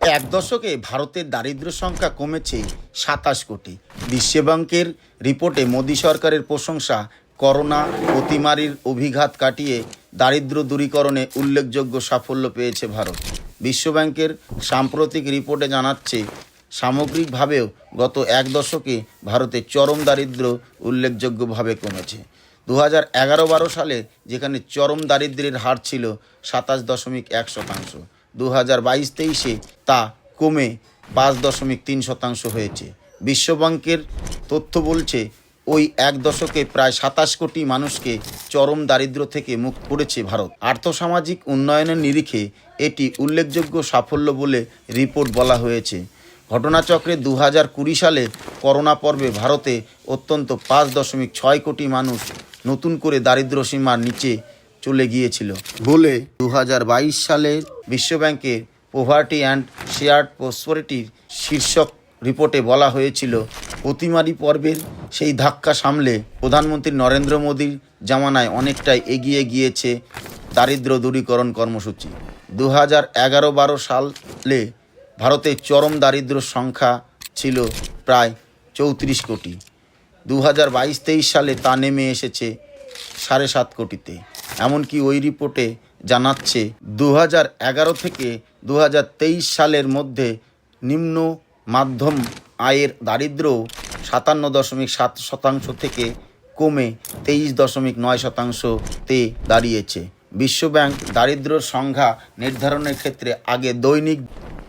এক দশকে ভারতের দারিদ্র সংখ্যা কমেছে সাতাশ কোটি। বিশ্বব্যাংকের রিপোর্টে মোদী সরকারের প্রশংসা, করোনা অতিমারির অভিঘাত কাটিয়ে দারিদ্র দূরীকরণে উল্লেখযোগ্য সাফল্য পেয়েছে ভারত। বিশ্বব্যাংকের সাম্প্রতিক রিপোর্টে জানাচ্ছে, সামগ্রিকভাবেও গত এক দশকে ভারতে চরম দারিদ্র উল্লেখযোগ্যভাবে কমেছে। দু হাজার এগারো বারো সালে যেখানে চরম দারিদ্র্যের হার ছিল সাতাশ দশমিক এক শতাংশ। দু হাজার বাইশ তেইশে তা কমে পাঁচ দশমিক তিন শতাংশ হয়েছে। বিশ্বব্যাংকের তথ্য বলছে, ওই এক দশকে প্রায় সাতাশ কোটি মানুষকে চরম দারিদ্র্য থেকে মুক্ত করেছে ভারত। আর্থসামাজিক উন্নয়নের নিরিখে এটি উল্লেখযোগ্য সাফল্য বলে রিপোর্ট বলা হয়েছে। ঘটনাচক্রে দু হাজার কুড়ি সালে করোনা পর্বে ভারতে অত্যন্ত পাঁচ দশমিক ছয় কোটি মানুষ নতুন করে দারিদ্র সীমার নিচে চলে গিয়েছিল। বলে দু হাজার বাইশ সালে বিশ্বব্যাংকের পোভার্টি অ্যান্ড শেয়ার্ড প্রসপরিটির শীর্ষক রিপোর্টে বলা হয়েছিল অতিমারি পর্বের সেই ধাক্কা সামলে প্রধানমন্ত্রী নরেন্দ্র মোদীর জামানায় অনেকটাই এগিয়ে গিয়েছে দারিদ্র দূরীকরণ কর্মসূচি। দু হাজার এগারো বারো সালে ভারতের চরম দারিদ্র সংখ্যা ছিল প্রায় চৌত্রিশ কোটি। দু হাজার বাইশ তেইশ সালে তা নেমে এসেছে সাড়ে সাত কোটিতে। এমনকি ওই রিপোর্টে জানাচ্ছে দু এগারো থেকে দু হাজার তেইশ সালের মধ্যে নিম্ন মাধ্যম আয়ের দারিদ্র সাতান্ন দশমিক সাত শতাংশ থেকে কমে তেইশ দশমিক নয় শতাংশতে দাঁড়িয়েছে। বিশ্বব্যাংক দারিদ্র্যর সংখ্যা নির্ধারণের ক্ষেত্রে আগে দৈনিক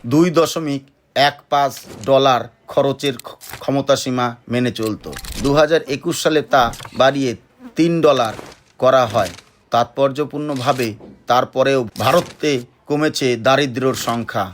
দুই দশমিক এক পাঁচ ডলার খরচের ক্ষ- ক্ষমতাসীমা মেনে চলত। দু হাজার একুশ সালে তা বাড়িয়ে তিন ডলার করা হয়। তাৎপর্যপূর্ণভাবে তারপরেও ভারতে কমেছে দারিদ্রর সংখ্যা।